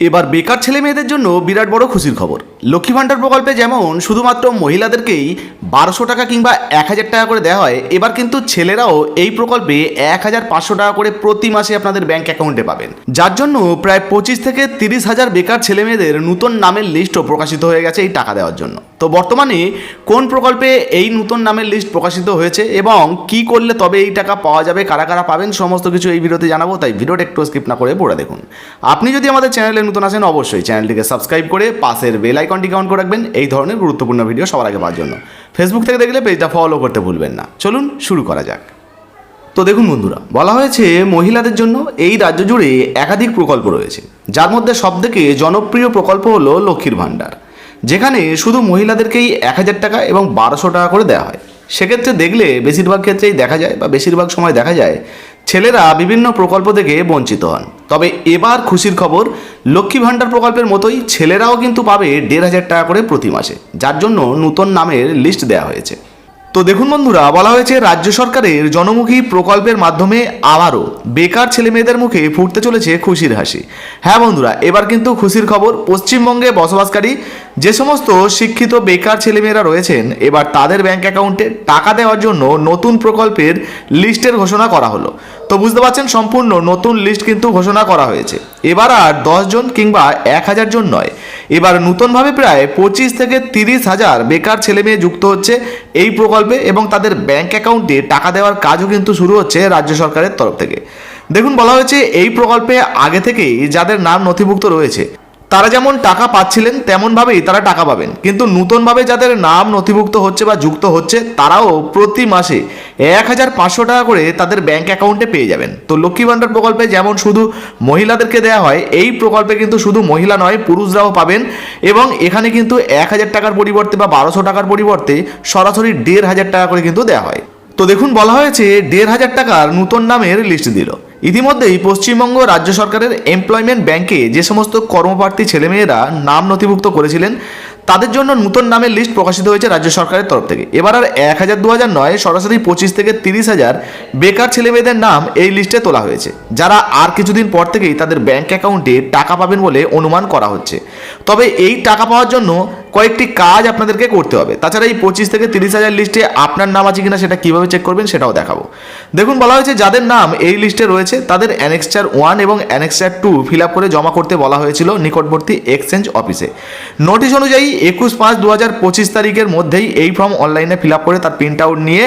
এবার বেকার ছেলে মেয়েদের জন্য বিরাট বড় খুশির খবর। লক্ষ্মী ভাণ্ডার প্রকল্পে যেমন শুধুমাত্র মহিলাদেরকেই বারোশো টাকা কিংবা এক হাজার টাকা করে দেওয়া হয়, এবার কিন্তু ছেলেরাও এই প্রকল্পে এক হাজার পাঁচশো টাকা করে প্রতি মাসে আপনাদের ব্যাংক অ্যাকাউন্টে পাবেন। যার জন্য প্রায় পঁচিশ থেকে তিরিশ হাজার বেকার ছেলে মেয়েদের নতুন নামের লিস্টও প্রকাশিত হয়ে গেছে এই টাকা দেওয়ার জন্য। তো বর্তমানে কোন প্রকল্পে এই নতুন নামের লিস্ট প্রকাশিত হয়েছে এবং কি করলে তবে এই টাকা পাওয়া যাবে, কারা কারা পাবেন, সমস্ত কিছু এই ভিডিওতে জানাব, তাই ভিডিওটা একটু স্কিপ না করে পড়ে দেখুন। আপনি যদি আমাদের চ্যানেলে নতুন আসেন অবশ্যই চ্যানেলটিকে সাবস্ক্রাইব করে পাশের বেল আইকনটি কাউন্ট করে রাখবেন। এই ধরনের গুরুত্বপূর্ণ ভিডিও সবার আগে পাওয়ার জন্য। ফেসবুক থেকে দেখলে পেজটা ফলো করতে ভুলবেন না। চলুন শুরু করা যাক। তো দেখুন বন্ধুরা, বলা হয়েছে মহিলাদের জন্য এই রাজ্য জুড়ে একাধিক প্রকল্প রয়েছে। যার মধ্যে সবথেকে জনপ্রিয় প্রকল্প হলো লক্ষ্মীর ভাণ্ডার। যেখানে শুধু মহিলাদেরকেই এক হাজার টাকা এবং বারোশো টাকা করে দেওয়া হয়। সেক্ষেত্রে দেখলে বেশিরভাগ ক্ষেত্রেই দেখা যায় বা বেশিরভাগ সময় দেখা যায় ছেলেরা বিভিন্ন প্রকল্প থেকে বঞ্চিত হন। তবে এবার খুশির খবর, লক্ষ্মী ভাণ্ডার প্রকল্পের মতোই ছেলেরাও কিন্তু পাবে দেড় হাজার টাকা করে প্রতি মাসে, যার জন্য নূতন নামের লিস্ট দেওয়া হয়েছে। তো দেখুন বন্ধুরা, বলা হয়েছে রাজ্য সরকারের জনমুখী প্রকল্পের মাধ্যমে আবারও বেকার ছেলে মেয়েদের মুখে ফুটতে চলেছে খুশির হাসি। হ্যাঁ বন্ধুরা, এবার কিন্তু খুশির খবর, পশ্চিমবঙ্গে বসবাসকারী যে সমস্ত শিক্ষিত বেকার ছেলেমেয়েরা রয়েছেন, এবার তাদের ব্যাংক অ্যাকাউন্টে টাকা দেওয়ার জন্য নতুন প্রকল্পের লিস্টের ঘোষণা করা হলো। তো বুঝতে পারছেন, সম্পূর্ণ নতুন লিস্ট কিন্তু ঘোষণা করা হয়েছে। এবার আর জন কিংবা এক হাজার জন নয়। এবার নতুনভাবে প্রায় পঁচিশ থেকে তিরিশ হাজার বেকার ছেলে মেয়ে যুক্ত হচ্ছে এই প্রকল্পে এবং তাদের ব্যাংক অ্যাকাউন্টে টাকা দেওয়ার কাজও কিন্তু শুরু হচ্ছে রাজ্য সরকারের তরফ থেকে। দেখুন, বলা হয়েছে এই প্রকল্পে আগে থেকেই যাদের নাম নথিভুক্ত রয়েছে তারা যেমন টাকা পাচ্ছিলেন, তেমনভাবেই তারা টাকা পাবেন। কিন্তু নূতনভাবে যাদের নাম নথিভুক্ত হচ্ছে বা যুক্ত হচ্ছে, তারাও প্রতি মাসে এক হাজার পাঁচশো টাকা করে তাদের ব্যাংক অ্যাকাউন্টে পেয়ে যাবেন। তো লক্ষ্মী ভাণ্ডার প্রকল্পে যেমন শুধু মহিলাদেরকে দেওয়া হয়, এই প্রকল্পে কিন্তু শুধু মহিলা নয়, পুরুষরাও পাবেন এবং এখানে কিন্তু এক হাজার টাকার পরিবর্তে বা বারোশো টাকার পরিবর্তে সরাসরি দেড় হাজার টাকা করে কিন্তু দেওয়া হয়। তো দেখুন, বলা হয়েছে দেড় হাজার টাকার নূতন নামের লিস্ট দিল। ইতিমধ্যেই পশ্চিমবঙ্গ রাজ্য সরকারের এমপ্লয়মেন্ট ব্যাংকে যে সমস্ত কর্মপ্রার্থী ছেলেমেয়েরা নাম নথিভুক্ত করেছিলেন, তাদের জন্য নতুন নামের লিস্ট প্রকাশিত হয়েছে রাজ্য সরকারের তরফ থেকে। এবার আর এক হাজার দু হাজার নয়, সরাসরি পঁচিশ থেকে তিরিশ হাজার বেকার ছেলেমেয়েদের নাম এই লিস্টে তোলা হয়েছে। যারা আর কিছুদিন পর থেকেই তাদের ব্যাংক অ্যাকাউন্টে টাকা পাবেন বলে অনুমান করা হচ্ছে। তবে এই টাকা পাওয়ার জন্য কয়েকটি কাজ আপনাদেরকে করতে হবে। তাছাড়া এই পঁচিশ থেকে তিরিশ হাজার লিস্টে আপনার নাম আছে কিনা সেটা কীভাবে চেক করবেন সেটাও দেখাবো। দেখুন, বলা হয়েছে যাদের নাম এই লিস্টে রয়েছে, তাদের অ্যানেক্সচার ওয়ান এবং অ্যানেক্সচার টু ফিল আপ করে জমা করতে বলা হয়েছিল নিকটবর্তী এক্সচেঞ্জ অফিসে নোটিশ অনুযায়ী একুশ পাঁচ দু হাজার পঁচিশ তারিখের মধ্যেই এই ফর্ম অনলাইনে ফিল আপ করে তার প্রিন্ট আউট নিয়ে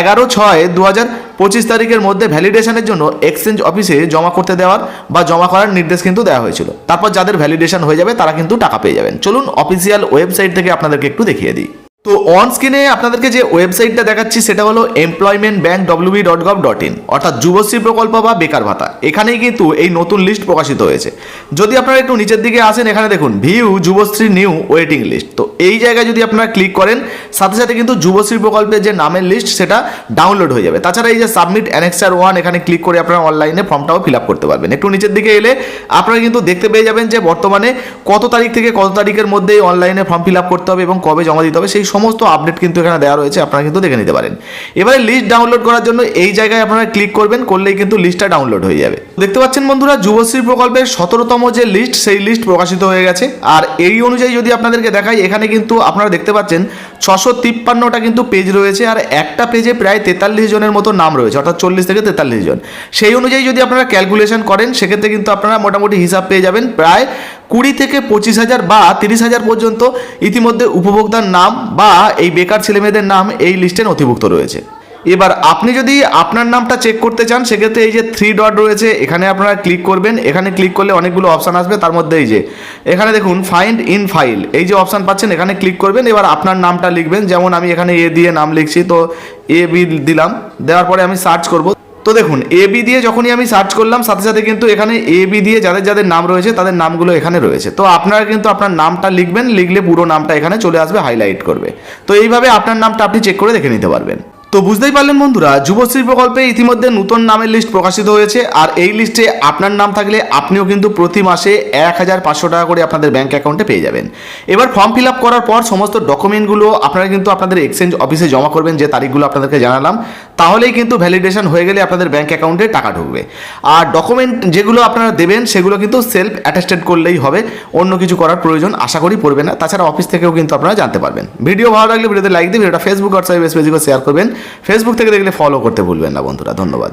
এগারো ছয় দু হাজার পঁচিশ তারিখের মধ্যে ভ্যালিডেশনের জন্য এক্সচেঞ্জ অফিসে জমা করতে দেওয়ার বা জমা করার নির্দেশ কিন্তু দেওয়া হয়েছিল। তারপর যাদের ভ্যালিডেশন হয়ে যাবে, তারা কিন্তু টাকা পেয়ে যাবেন। চলুন অফিসিয়াল ওয়েবসাইট থেকে আপনাদেরকে একটু দেখিয়ে দিই। তো অন স্ক্রিনে আপনাদেরকে যে ওয়েবসাইটটা দেখাচ্ছি, সেটা হলো employment bank WB dot gov dot in অর্থাৎ যুবশ্রী প্রকল্প বা বেকার ভাতা। এখানেই কিন্তু এই নতুন লিস্ট প্রকাশিত হয়েছে। যদি আপনারা একটু নিচের দিকে আসেন, এখানে দেখুন view Yuvashree new waiting list তো এই জায়গায় যদি আপনারা ক্লিক করেন, সাথে সাথে কিন্তু যুবশ্রী প্রকল্পের যে নামের লিস্ট সেটা ডাউনলোড হয়ে যাবে। তাছাড়া এই যে সাবমিট অ্যানেক্সার ওয়ান এখানে ক্লিক করে আপনারা অনলাইনে ফর্মটাও ফিল আপ করতে পারবেন। একটু নিচের দিকে এলে আপনারা কিন্তু দেখতে পেয়ে যাবেন যে বর্তমানে কত তারিখ থেকে কত তারিখের মধ্যে অনলাইনে ফর্ম ফিল আপ করতে হবে এবং কবে জমা দিতে হবে, সেই সমস্ত আপডেট কিন্তু এখানে দেওয়া রয়েছে, আপনারা কিন্তু দেখে নিতে পারেন। এবারে লিস্ট ডাউনলোড করার জন্য এই জায়গায় আপনারা ক্লিক করবেন, করলেই কিন্তু লিস্টটা ডাউনলোড হয়ে যাবে। দেখতে পাচ্ছেন বন্ধুরা, যুবশ্রী প্রকল্পের সতেরোতম যে লিস্ট সেই লিস্ট প্রকাশিত হয়ে গেছে। আর এই অনুযায়ী যদি আপনাদেরকে দেখাই, এখানে কিন্তু আপনারা দেখতে পাচ্ছেন ছশো তিপ্পান্নটা কিন্তু পেজ রয়েছে আর একটা পেজে প্রায় তেতাল্লিশ জনের মতো নাম রয়েছে, অর্থাৎ চল্লিশ থেকে তেতাল্লিশ জন। সেই অনুযায়ী যদি আপনারা ক্যালকুলেশন করেন, সেক্ষেত্রে কিন্তু আপনারা মোটামুটি হিসাব পেয়ে যাবেন প্রায় কুড়ি থেকে পঁচিশ হাজার বা তিরিশ হাজার পর্যন্ত ইতিমধ্যে উপভোক্তার নাম বা এই বেকার ছেলেমেয়েদের নাম এই লিস্টে নথিভুক্ত রয়েছে। এবার আপনি যদি আপনার নামটা চেক করতে চান, সেক্ষেত্রে এই যে থ্রি ডট রয়েছে, এখানে আপনারা ক্লিক করবেন। এখানে ক্লিক করলে অনেকগুলো অপশান আসবে, তার মধ্যে এই যে, এখানে দেখুন ফাইন্ড ইন ফাইল এই যে অপশান পাচ্ছেন, এখানে ক্লিক করবেন। এবার আপনার নামটা লিখবেন, যেমন আমি এখানে এ দিয়ে নাম লিখছি, তো এ বি দিলাম। দেওয়ার পরে আমি সার্চ করব। তো দেখুন এ বি দিয়ে যখনই আমি সার্চ করলাম, সাথে সাথে কিন্তু এখানে এ বি দিয়ে যাদের যাদের নাম রয়েছে, তাদের নামগুলো এখানে রয়েছে। তো আপনারা কিন্তু আপনার নামটা লিখবেন, লিখলে পুরো নামটা এখানে চলে আসবে হাইলাইট করবে। তো এইভাবে আপনার নামটা আপনি চেক করে দেখে নিতে পারবেন। তো বুঝতেই পারলেন বন্ধুরা যুবশ্রী প্রকল্পে ইতিমধ্যে নতুন নামের লিস্ট প্রকাশিত হয়েছে, আর এই লিস্টে আপনার নাম থাকলে আপনিও কিন্তু প্রতি মাসে এক হাজার পাঁচশো টাকা করে আপনাদের ব্যাঙ্ক অ্যাকাউন্টে পেয়ে যাবেন। এবার ফর্ম ফিল আপ করার পর সমস্ত ডকুমেন্টগুলো আপনারা কিন্তু আপনাদের এক্সচেঞ্জ অফিসে জমা করবেন, যে তারিখগুলো আপনাদেরকে জানালাম। তাহলেই কিন্তু ভ্যালিডেশন হয়ে গেলে আপনাদের ব্যাঙ্ক অ্যাকাউন্টে টাকা ঢুকবে। আর ডকুমেন্ট যেগুলো আপনারা দেবেন, সেগুলো কিন্তু সেলফ অ্যাটাস্টেড করলেই হবে, অন্য কিছু করার প্রয়োজন আশা করি পড়বে না। তাছাড়া অফিস থেকেও কিন্তু আপনারা জানতে পারবেন। ভিডিও ভালো লাগলে ভিডিওতে লাইক দিন ভিডিওটা ফেসবুক হোয়াটসঅ্যাপ পেজে শেয়ার করবেন। ফেসবুক থেকে দেখলে ফলো করতে ভুলবেন না বন্ধুরা ধন্যবাদ।